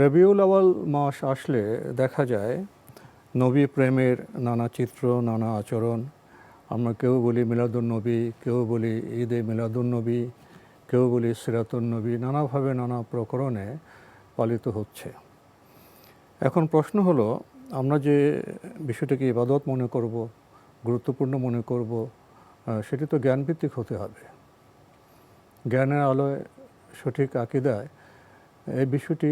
রবিউল আওয়াল মাস আসলে দেখা যায় নবী প্রেমের নানা চিত্র, নানা আচরণ। আমরা কেউ বলি মিলাদুন নবী, কেউ বলি ঈদে মিলাদুন নবী, কেউ বলি সিরাতুন নবী, নানাভাবে নানা প্রকরণে পালিত হচ্ছে। এখন প্রশ্ন হলো, আমরা যে বিষয়টাকে ইবাদত মনে করব, গুরুত্বপূর্ণ মনে করব সেটি তো জ্ঞানভিত্তিক হতে হবে। জ্ঞানের আলোয় সঠিক আকিদায় এই বিষয়টি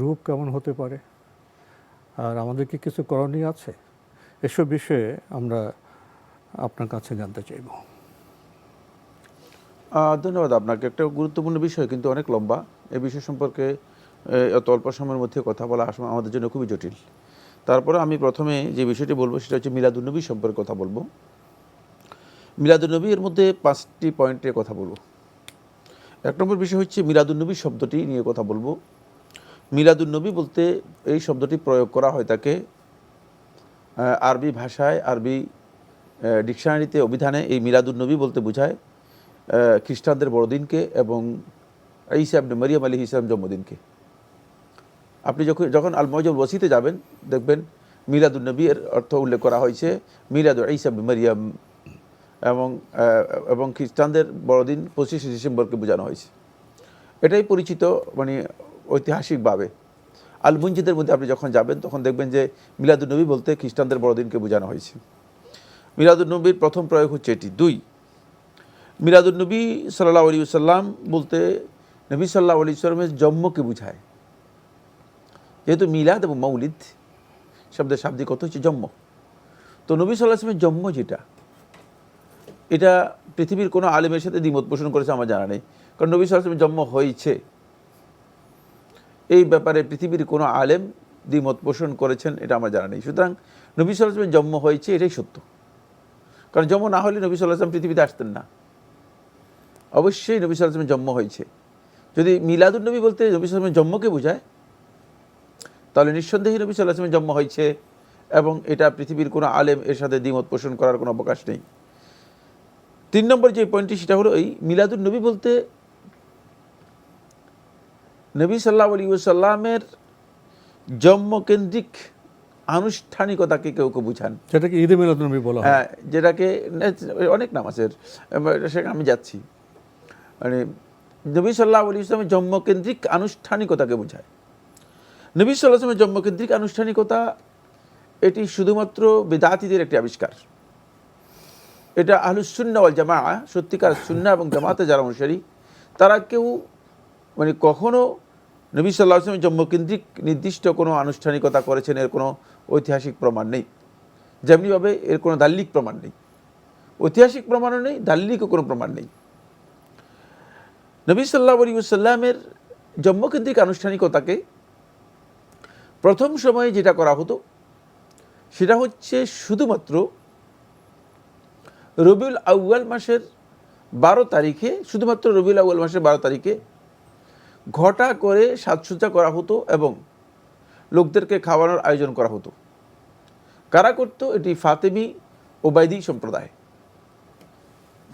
রূপ কেমন হতে পারে? আর আমাদের কি কিছু করণীয় আছে? এসব বিষয়ে আমরা আপনার কাছে জানতে চাইব। ধন্যবাদ আপনাকে। একটা গুরুত্বপূর্ণ বিষয়, কিন্তু অনেক লম্বা। এই বিষয় সম্পর্কে এত অল্প সময়ের মধ্যে কথা বলা আমাদের জন্য খুবই জটিল। তারপরে আমি প্রথমে যে বিষয়টি বলব, সেটা হচ্ছে মিলাদুন্নবী সম্পর্কে কথা বলব। মিলাদুন্নবী এর মধ্যে পাঁচটি পয়েন্টে কথা বলব। এক নম্বর বিষয় হচ্ছে মিলাদুন্নবী শব্দটি নিয়ে কথা বলব। মিলাদুন্নবী বলতে এই শব্দটি প্রয়োগ করা হয় তাকে আরবি ভাষায়, আরবি ডিকশনারিতে, অভিধানে এই মিলাদুন্নবী বলতে বোঝায় খ্রিস্টানদের বড়দিনকে এবং ঈসা আবনে মারিয়াম আলী ইসলাম জন্মদিনকে। আপনি যখন যখন আল মজল যাবেন, দেখবেন মিলাদুন্নবী এর অর্থ উল্লেখ করা হয়েছে, মিলাদ ঈসা আবনে মারিয়াম এবং এবং খ্রিস্টানদের বড়দিন পঁচিশে ডিসেম্বরকে বোঝানো হয়েছে। এটাই পরিচিত মানে ঐতিহাসিকভাবে। আল মুঞ্জিদের মধ্যে আপনি যখন যাবেন, তখন দেখবেন যে মিলাদুন্নবী বলতে খ্রিস্টানদের বড়দিনকে বোঝানো হয়েছে। মিলাদুন্নবীর প্রথম প্রয়োগ হচ্ছে এটি। দুই মিলাদুলনবী সাল্লাহ আলী সাল্লাম বলতে নবী সাল্লাহ আলী সাল্লামের জন্মকে বুঝায়। যেহেতু মিলাদ এবং মৌলিদ, শব্দের শাব্দিক অর্থ হচ্ছে জন্ম। তো নবী সাল্লাহ আসলামের জন্ম যেটা এটা পৃথিবীর কোনো আলেমের সাথে দ্বিমত পোষণ করেছে আমার জানা নেই। কারণ নবী আসলামের জন্ম হয়েছে। এই ব্যাপারে পৃথিবীর কোনো আলেম দ্বিমত পোষণ করেছেন এটা আমার জানা নেই। সুতরাং নবী আসলামের জন্ম হয়েছে এটাই সত্য। কারণ জন্ম না হলে নবী সাল্লাহ আসলাম পৃথিবীতে আসতেন না। অবশ্যই নবী সাল্লামের জন্ম হয়েছে। যদি মিলাদুলনবী বলতে নবী সাল্লামের জন্মকে বোঝায়, তাহলে নিঃসন্দেহে নবী সাল্লামের জন্ম হয়েছে এবং এটা পৃথিবীর কোনো আলেম এর সাথে দ্বিমত পোষণ করার কোনো অবকাশ নেই। তিন নম্বর যে পয়েন্টটি সেটা হলো এই মিলাদুল নবী বলতে নবী সাল্লাহ আলী সাল্লামের জন্মকেন্দ্রিক আনুষ্ঠানিকতাকে কেউ কেউ বুঝান। যেটাকে ঈদে মিলাদুন্নবী বলা হয়। হ্যাঁ যেটাকে অনেক নাম আছে সেখানে আমি যাচ্ছি। মানে নবী সাল্লাহ আলী ইসলামের জন্মকেন্দ্রিক আনুষ্ঠানিকতাকে বোঝায়। নবী সাল্লাহ আসলামের জন্মকেন্দ্রিক আনুষ্ঠানিকতা এটি শুধুমাত্র বেদাতিদের একটি আবিষ্কার। এটা আহলুসুন্না ওয়াল জামা সত্যিকার সুন্না এবং জামাতে যারা অনুসারী, তারা কেউ মানে কখনো নবী সাল্লাহ আসলামের জন্মকেন্দ্রিক নির্দিষ্ট কোনো আনুষ্ঠানিকতা করেছেন, এর কোনো ঐতিহাসিক প্রমাণ নেই। যেমনিভাবে এর কোনো দাল্লিক প্রমাণ নেই। ঐতিহাসিক প্রমাণও নেই, দাল্লিকও কোনো প্রমাণ নেই। নবী সাল্লাহ আলী সাল্লামের জন্মকেন্দ্রিক আনুষ্ঠানিকতাকে প্রথম সময়ে যেটা করা হতো, সেটা হচ্ছে শুধুমাত্র রবিউল আউয়াল মাসের বারো তারিখে, শুধুমাত্র রবিউল আউয়াল মাসের বারো তারিখে ঘটা করে সাজসজ্জা করা হতো এবং লোকদেরকে খাওয়ানোর আয়োজন করা হতো। কারা করত? এটি ফাতেমি ওবায়দি সম্প্রদায়।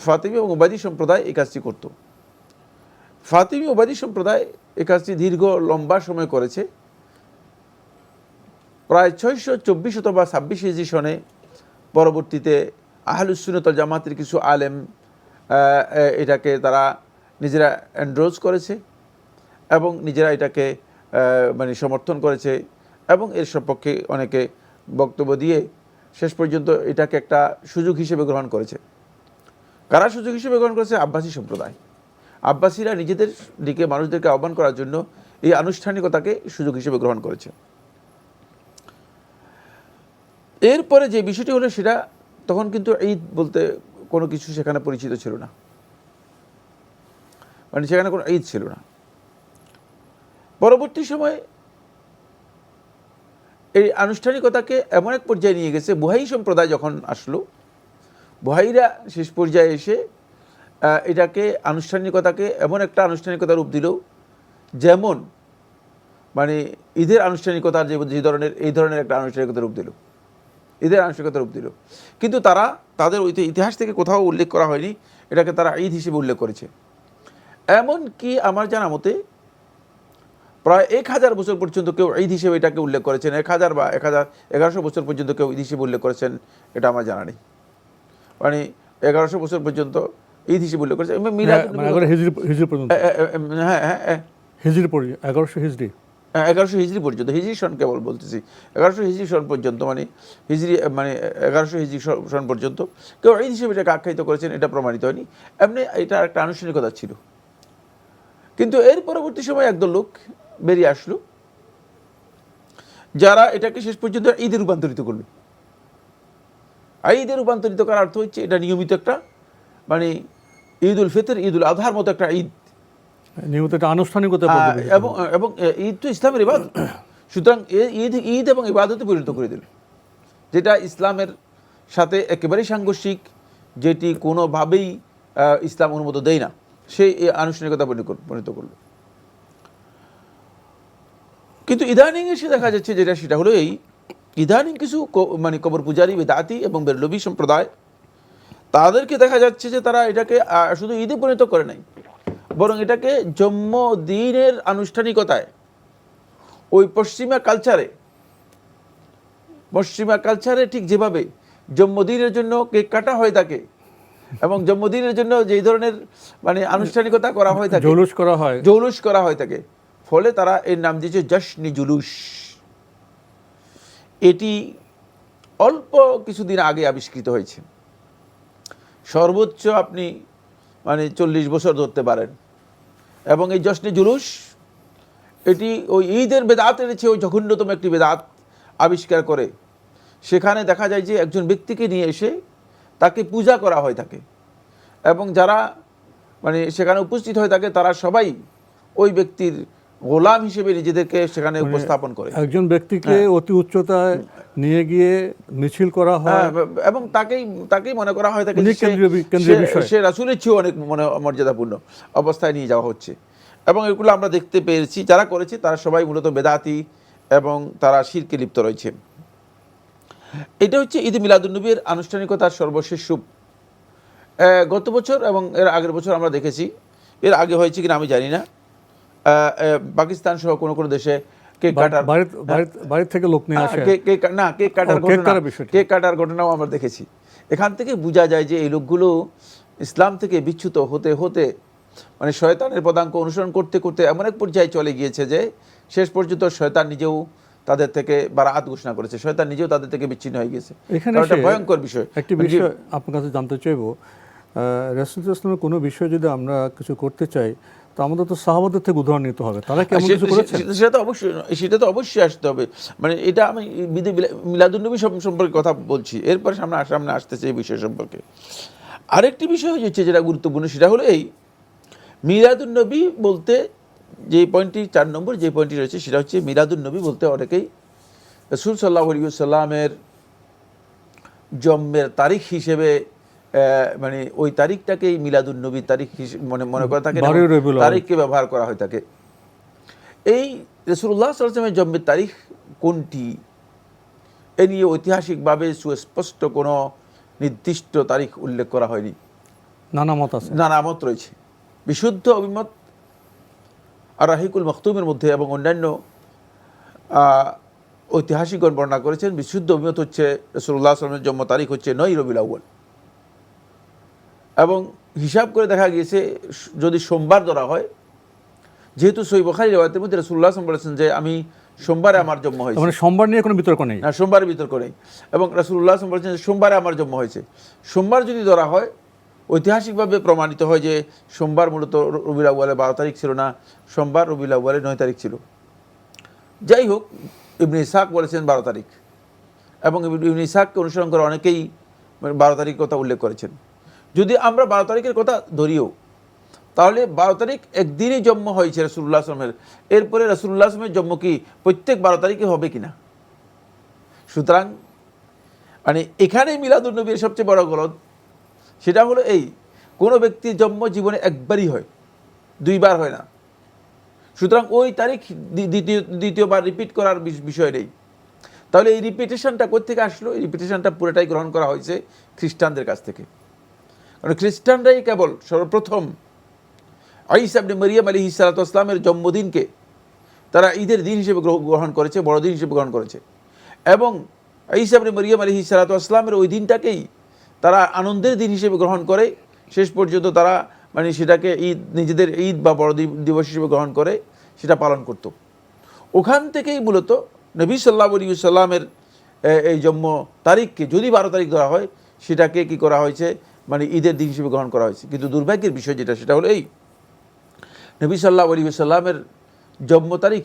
ফাতেমি এবং ওবায়দি সম্প্রদায় এই কাজটি করত। ফাতেমি ওবায়দি সম্প্রদায় এই কাজটি দীর্ঘ, লম্বা সময় করেছে। প্রায় ছয়শো চব্বিশ অথবা ছাব্বিশ সনে পরবর্তীতে আহলুসুনতল জামাতের কিছু আলেম এটাকে তারা নিজেরা এন্ড্রোজ করেছে এবং নিজেরা এটাকে মানে সমর্থন করেছে এবং এর সপক্ষে অনেকে বক্তব্য দিয়ে শেষ পর্যন্ত এটাকে একটা সুযোগ হিসেবে গ্রহণ করেছে। কারা সুযোগ হিসেবে গ্রহণ করেছে? আব্বাসী সম্প্রদায়। আব্বাসীরা নিজেদের দিকে মানুষদেরকে আহ্বান করার জন্য এই আনুষ্ঠানিকতাকে সুযোগ হিসেবে গ্রহণ করেছে। এরপরে যে বিষয়টি হলো সেটা তখন কিন্তু ঈদ বলতে কোনো কিছু সেখানে পরিচিত ছিল না। মানে সেখানে কোনো ঈদ ছিল না। পরবর্তী সময়ে এই আনুষ্ঠানিকতাকে এমন এক পর্যায়ে নিয়ে গেছে, বুহাই সম্প্রদায় যখন আসলো, বুহাইরা শেষ পর্যায়ে এসে এটাকে আনুষ্ঠানিকতাকে এমন একটা আনুষ্ঠানিকতা রূপ দিল, যেমন মানে ঈদের আনুষ্ঠানিকতার যে ধরনের, এই ধরনের একটা আনুষ্ঠানিকতা রূপ দিল। ঈদের আনুষ্ঠানিকতা রূপ দিল। কিন্তু তারা তাদের ইতিহাস থেকে কোথাও উল্লেখ করা হয়নি এটাকে তারা ঈদ হিসেবে উল্লেখ করেছে। এমন কি আমার জানা মতে প্রায় এক হাজার বছর পর্যন্ত কেউ ঈদ হিসেবে এটাকে উল্লেখ করেছেন এক হাজার বা এক হাজার এগারোশো বছর পর্যন্ত কেউ ঈদ হিসেবে উল্লেখ করেছেন এটা আমার জানা নেই। মানে এগারোশো বছর পর্যন্ত ঈদ হিসেবে উল্লেখ করেছেন এবং মিলাদ মানে হ্যাঁ হ্যাঁ হ্যাঁ। হিজড়ি পর্যন্ত এগারোশো হিজড়ি এগারোশো হিজড়ি পর্যন্ত হিজড়ি সন কেবল বলতেছি। এগারোশো হিজড়ি সন পর্যন্ত মানে হিজড়ি মানে এগারোশো হিজড়ি সন- পর্যন্ত কেউ ঈদ হিসেবে এটাকে আখ্যায়িত করেছেন, এটা প্রমাণিত হয়নি। এমনি এটা একটা আনুষ্ঠানিকতা ছিল। কিন্তু এর পরবর্তী সময় একদল লোক বেরিয়ে আসলো, যারা এটাকে শেষ পর্যন্ত ঈদে রূপান্তরিত করবে আর ঈদে রূপান্তরিত করার অর্থ হচ্ছে, এটা নিয়মিত একটা মানে ঈদ উল ফিতর ঈদ উল আজহার মতো একটা ঈদ নিয়মিত একটা আনুষ্ঠানিকতা এবং এবং ঈদ তো ইসলামের ইবাদত। সুতরাং ঈদ ঈদ এবং ইবাদতে পরিণত করে দিল। যেটা ইসলামের সাথে একেবারেই সাংঘর্ষিক যেটি কোনোভাবেই ইসলাম অনুমোদন দেয় না সেই আনুষ্ঠানিকতা পরিণত কর- করল। কিন্তু ইদানিং এসে দেখা যাচ্ছে যেটা সেটা হলো এই ইদানিং কিছু মানে কবর পূজারী বেদাতি এবং বেরলবি সম্প্রদায় তাদেরকে দেখা যাচ্ছে যে তারা এটাকে শুধু ঈদে পরিণত করে নাই। বরং এটাকে জন্মদিনের আনুষ্ঠানিকতায় ওই পশ্চিমা কালচারে পশ্চিমা কালচারে ঠিক যেভাবে জন্মদিনের জন্য কেক কাটা হয়ে থাকে এবং জন্মদিনের জন্য যেই ধরনের মানে আনুষ্ঠানিকতা করা হয়ে থাকে জৌলুস করা হয়। জৌলুস করা হয়ে থাকে ফলে তারা এর নাম দিয়েছে জশনি জুলুস। এটি অল্প কিছুদিন আগে আবিষ্কৃত হয়েছে। সর্বোচ্চ আপনি মানে চল্লিশ বছর ধরতে পারেন। এবং এই জশ্নে জুলুস, এটি ওই ঈদের বেদাত বেদাতের ওই জঘন্যতম একটি বেদাত আবিষ্কার করে। সেখানে দেখা যায় যে একজন ব্যক্তিকে নিয়ে এসে তাকে পূজা করা হয় থাকে এবং যারা মানে সেখানে উপস্থিত হয়ে থাকে তারা সবাই ওই ব্যক্তির গোলাম হিসেবে নিজেদেরকে সেখানে মানে উপস্থাপন করে। একজন ব্যক্তিকে অতি উচ্চতায় নিয়ে গিয়ে মিছিল করা হয়। হ্যাঁ, এবং তাকেই তাকেই মনে করা হয় উনি সে- রাসুলের চেয়েও অনেক মনে মর্যাদাপূর্ণ অবস্থায় নিয়ে যাওয়া হচ্ছে। এবং এগুলো আমরা দেখতে পেয়েছি যারা করেছে তারা সবাই মূলত বেদাতি এবং তারা শিরকে লিপ্ত রয়েছে। এটা হচ্ছে ঈদ মিলাদুন্নবীর আনুষ্ঠানিকতার সর্বশেষ রূপ আহ, গত বছর এবং এর আগের বছর আমরা দেখেছি। এর আগে হয়েছে কিনা আমি জানি না। পাকিস্তান সহ কোনো কোনো দেশে কেক কাটার বাড়ির বাড়ির থেকে লোক নিয়ে আসে। হ্যাঁ, না কেক কাটার ঘটনা কেক কাটার ঘটনাও আমরা দেখেছি। এখান থেকে বোঝা যায় যে এই লোকগুলো ইসলাম থেকে বিচ্যুত হতে হতে মানে শয়তানের পদাঙ্ক অনুসরণ করতে করতে এমন এক পর্যায়ে চলে গিয়েছে যে শেষ পর্যন্ত শয়তান নিজেও তাদের থেকে বারাত ঘোষণা করেছে। শয়তান নিজেও তাদের থেকে বিচ্ছিন্ন হয়ে গেছে এখানে এসে ভয়ঙ্কর বিষয়। একটি বিষয় আপনার কাছে জানতে চাইব। রাসুল ইসলামের কোনো বিষয় যদি আমরা কিছু করতে চাই তো আমাদের তো সাহাবাদের থেকে উদাহরণ নিতে হবে। তারা সে- কিছু সে- সেটা তো অবশ্যই সেটা তো অবশ্যই আসতে হবে। মানে এটা আমি বিধি মিলাদুন্নবী সম্পর্কে কথা বলছি। এরপরে সামনে সামনে আসতেছে এই বিষয় সম্পর্কে। আরেকটি বিষয় হচ্ছে যেটা গুরুত্বপূর্ণ সেটা হলো এই মিলাদুন্নবী বলতে যে পয়েন্টটি চার নম্বর যে পয়েন্টটি রয়েছে সেটা হচ্ছে মিলাদুন্নবী বলতে অনেকেই রসুল সাল্লাহ সাল্লামের জন্মের তারিখ হিসেবে মানে ওই তারিখটাকেই মিলাদুন্নবী তারিখ মনে মনে করে থাকে। তারিখকে ব্যবহার করা হয় থাকে। এই রসুল্লাহ সাল্লামের জন্মের তারিখ কোনটি? এ নিয়ে ঐতিহাসিকভাবে সুস্পষ্ট কোনো নির্দিষ্ট তারিখ উল্লেখ করা হয়নি। নানা মত আছে। নানা মত রয়েছে। বিশুদ্ধ অভিমত আর রাহিকুল মখতুমের মধ্যে এবং অন্যান্য আহ, ঐতিহাসিকগণ বর্ণনা করেছেন বিশুদ্ধ অভিমত হচ্ছে রসুল্লাহ আসলামের জন্ম তারিখ হচ্ছে নয় রবিউল আউ্বল এবং হিসাব করে দেখা গিয়েছে যদি সোমবার ধরা হয় যেহেতু সই বখারি রেওয়ায়তের মধ্যে রসুল্লাহ বলেছেন যে আমি সোমবারে আমার জন্ম হয়েছে। মানে সোমবার নিয়ে কোনো বিতর্ক নেই। না সোমবারের বিতর্ক নেই। এবং রাসুল্লাহ বলেছেন যে সোমবারে আমার জন্ম হয়েছে। সোমবার যদি ধরা হয় ঐতিহাসিকভাবে প্রমাণিত হয় যে সোমবার মূলত র- রবিউল আউ্বালে বারো তারিখ ছিল না সোমবার রবিউল আউ্বালে নয় তারিখ ছিল। যাই হোক ইবনে ইসাক বলেছেন বারো তারিখ। এবং ইবনে ইসাককে অনুসরণ করে অনেকেই বারো তারিখ কথা উল্লেখ করেছেন। যদি আমরা বারো তারিখের কথা ধরিও, তাহলে বারো তারিখ একদিনই জন্ম হয়েছে রসুল্লাহ আসলামের এরপরে রসুল্লাহ আসলামের জন্ম কি? প্রত্যেক বারো তারিখে হবে কি না সুতরাং মানে এখানেই মিলাদুলনবীর সবচেয়ে বড় গলদ, সেটা হলো এই, কোনো ব্যক্তির জন্ম জীবনে একবারই হয়, দুইবার হয় না। সুতরাং ওই তারিখ দ্বিতীয়, দ্বিতীয়বার রিপিট করার বিষ- বিষয় নেই। তাহলে এই রিপিটেশনটা কোথেকে আসলো? এই রিপিটেশনটা পুরোটাই গ্রহণ করা হয়েছে খ্রিস্টানদের কাছ থেকে। কারণ খ্রিস্টানরাই কেবল সর্বপ্রথম আইস আপনি মরিয়াম আলী ইসালাতামের জন্মদিনকে তারা ঈদের দিন হিসেবে গ্রহ- গ্রহণ করেছে, বড়দিন হিসেবে গ্রহণ করেছে। এবং ইসাবনে মরিয়াম আলী সালাতামের ওই দিনটাকেই তারা আনন্দের দিন হিসেবে গ্রহণ করে। শেষ পর্যন্ত তারা মানে সেটাকে ঈদ, নিজেদের ঈদ বা বড়দিন দিবস হিসেবে গ্রহণ করে, সেটা পালন করত। ওখান থেকেই মূলত নবী সাল্লাহ আলী সাল্লামের এই জন্ম তারিখকে যদি বারো তারিখ ধরা হয়, সেটাকে কি করা হয়েছে? মানে ঈদের দিন হিসেবে গ্রহণ করা হয়েছে। কিন্তু দুর্ভাগ্যের বিষয় যেটা, সেটা হলো এই। নবী সাল্লাহ আলী সাল্লামের জন্ম তারিখ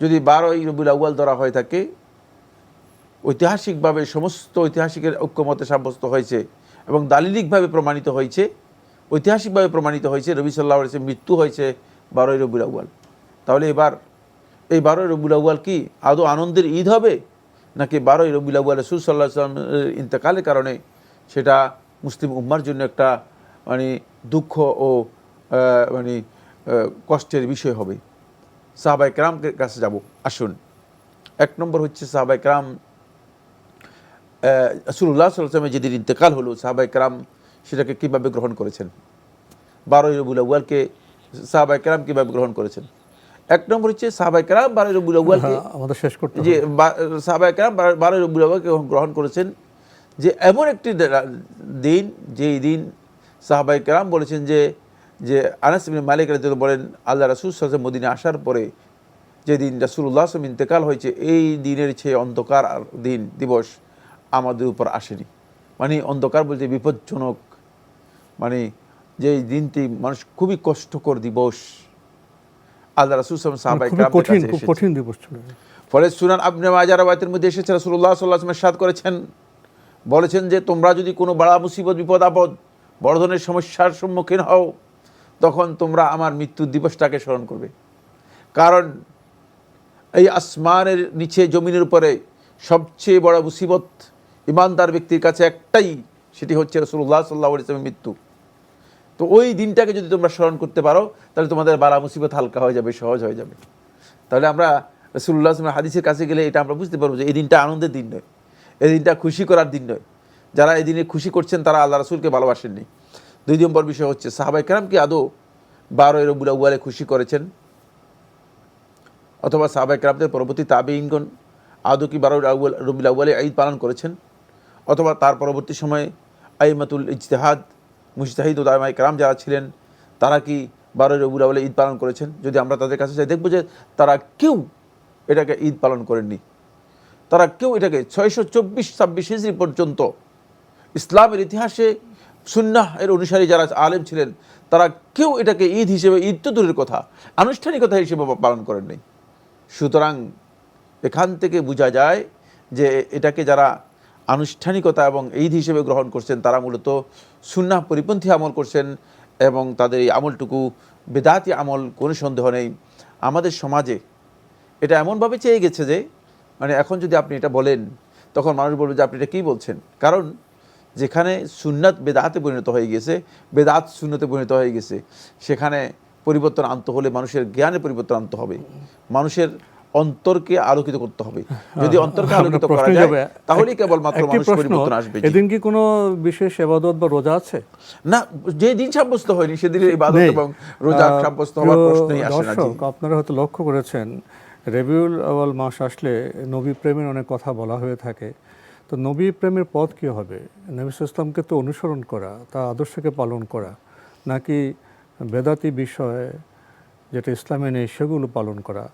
যদি বারোই রবিউল আউ্য়াল ধরা হয়ে থাকে, ঐতিহাসিকভাবে সমস্ত ঐতিহাসিকের ঐক্যমতে সাব্যস্ত হয়েছে এবং দালিলিকভাবে প্রমাণিত হয়েছে, ঐতিহাসিকভাবে প্রমাণিত হয়েছে রবি সাল্লাহ আলিসের মৃত্যু হয়েছে বারোই রবিউল আউ্য়াল। তাহলে এবার এই বারোই রবিউল আউ্য়াল কি আদৌ আনন্দের ঈদ হবে? নাকি বারোই রবিউল আউ্য়াল রসুল সাল্লাহ ইন্তেকালের কারণে সেটা মুসলিম উম্মার জন্য একটা মানে দুঃখ ও মানে কষ্টের বিষয় হবে। সাহাবাই ক্রামের কাছে যাব। আসুন। এক নম্বর হচ্ছে সাহাবাই ক্রাম রসুল্লাহ সাল্লামের যেদিন ইন্তেকাল হলো সাহাবাই ক্রাম সেটাকে কীভাবে গ্রহণ করেছেন? বারোই রবুল আউ্য়ালকে সাহাবাই ক্রাম কীভাবে গ্রহণ করেছেন? এক নম্বর হচ্ছে সাহাবাই ক্রাম বারোই রবুল আউ্য়ালকে হ্যাঁ, আমাদের শেষ করতে যে সাহাবায়ে কেরাম বারোই রবিউল আউ্য়ালকে গ্রহণ করেছেন। যে এমন একটি দিন যেই দিন সাহাবাই কেরাম বলেছেন যে যে আনাস মালিক রাদিয়াল্লাহু বলেন আল্লাহ রাসূল ওয়াসাল্লাম মদিনে আসার পরে যেদিন রাসূলুল্লাহ সাল্লাল্লাহু আলাইহি ইন্তেকাল হয়েছে এই দিনের চেয়ে অন্ধকার দিন দিবস আমাদের উপর আসেনি। মানে অন্ধকার বলতে বিপজ্জনক। মানে যে দিনটি মানুষ খুবই কষ্টকর দিবস। আল্লাহ রাসূল আলাইহি মানে কঠিন দিবস ফলে সুনান আবনে মাজার মধ্যে এসেছে আলাইহি ওয়াসাল্লাম সাদ করেছেন। বলেছেন যে তোমরা যদি কোনো বড়, মুসিবত, বিপদ, আপদ, বড় ধরনের সমস্যার সম্মুখীন হও, তখন তোমরা আমার মৃত্যুর দিবসটাকে স্মরণ করবে। কারণ এই আসমানের নিচে, জমিনের উপরে সবচেয়ে বড় মুসিবত ইমানদার ব্যক্তির কাছে একটাই, সেটি হচ্ছে রসুল্লাহ সাল্লাহ ইসলামের মৃত্যু। তো ওই দিনটাকে যদি তোমরা স্মরণ করতে পারো, তাহলে তোমাদের বালা মুসিবত হালকা হয়ে যাবে, সহজ হয়ে যাবে। তাহলে আমরা রসুল্লাহ আসলামের হাদিসের কাছে গেলে এটা আমরা বুঝতে পারব যে এই দিনটা আনন্দের দিন নয়। এই দিনটা খুশি করার দিন নয়। যারা এই দিনে খুশি করছেন, তারা আল্লাহ রসুলকে ভালোবাসেননি। দুই নম্বর বিষয় হচ্ছে সাহাবাই কেরাম কি আদৌ বারোই রবুল আউ্য়ালে খুশি করেছেন? অথবা সাহাবাই কেরামদের পরবর্তী তাবেইনগণ আদৌ কি বারোই আউ্য়াল রবিউল আউ্য়ালে ঈদ পালন করেছেন? অথবা তার পরবর্তী সময়ে আইমাতুল ইজতেহাদ, মুজতাহিদ ও দামাই কেরাম যারা ছিলেন, তারা কি বারোই রবিউল আউ্য়ালে ঈদ পালন করেছেন? যদি আমরা তাদের কাছে যাই, দেখব যে তারা কেউ এটাকে ঈদ পালন করেননি। তারা কেউ এটাকে ছয়শো চব্বিশ, ছাব্বিশ হিজড়ি পর্যন্ত ইসলামের ইতিহাসে সুন্নাহ এর অনুসারী যারা আলেম ছিলেন, তারা কেউ এটাকে ঈদ হিসেবে, ঈদ তো দূরের কথা, আনুষ্ঠানিকতা হিসেবে পালন করেননি সুতরাং এখান থেকে বোঝা যায় যে এটাকে যারা আনুষ্ঠানিকতা এবং ঈদ হিসেবে গ্রহণ করছেন, তারা মূলত সুন্নাহ পরিপন্থী আমল করছেন এবং তাদের এই আমলটুকু বেদাতি আমল, কোনো সন্দেহ নেই। আমাদের সমাজে এটা এমনভাবে চেয়ে গেছে যে মানে এখন যদি আপনি এটা বলেন তখন মানুষ বলবে যে আপনি এটা কী বলছেন? কারণ যেখানে সুন্নাত বেদাতে পরিণত হয়ে গেছে বেদাত সুন্নতে পরিণত হয়ে গেছে সেখানে পরিবর্তন আনতে হলে মানুষের জ্ঞানে পরিবর্তন আনতে হবে। মানুষের অন্তরকে আলোকিত করতে হবে। যদি অন্তরকে আলোকিত করা যায় যাবে। তাহলেই কেবলমাত্র মানুষ পরিবর্তন আসবে। এদিন কি কোনো বিশেষ এবাদত বা রোজা আছে? না যে দিন সাব্যস্ত হয়নি ইবাদত এবং রোজা সাব্যস্ত হওয়ার প্রশ্নই আসে না আপনারা হয়তো লক্ষ্য করেছেন রেবিউল আওয়াল মাস আসলে নবী প্রেমের অনেক কথা বলা হয়ে থাকে। তো নবী প্রেমের পথ কী হবে? নবী ইসলামকে তো অনুসরণ করা, তা আদর্শকে পালন করা, নাকি বেদাতি বিষয়ে যেটা ইসলামে নেই সেগুলো পালন করা?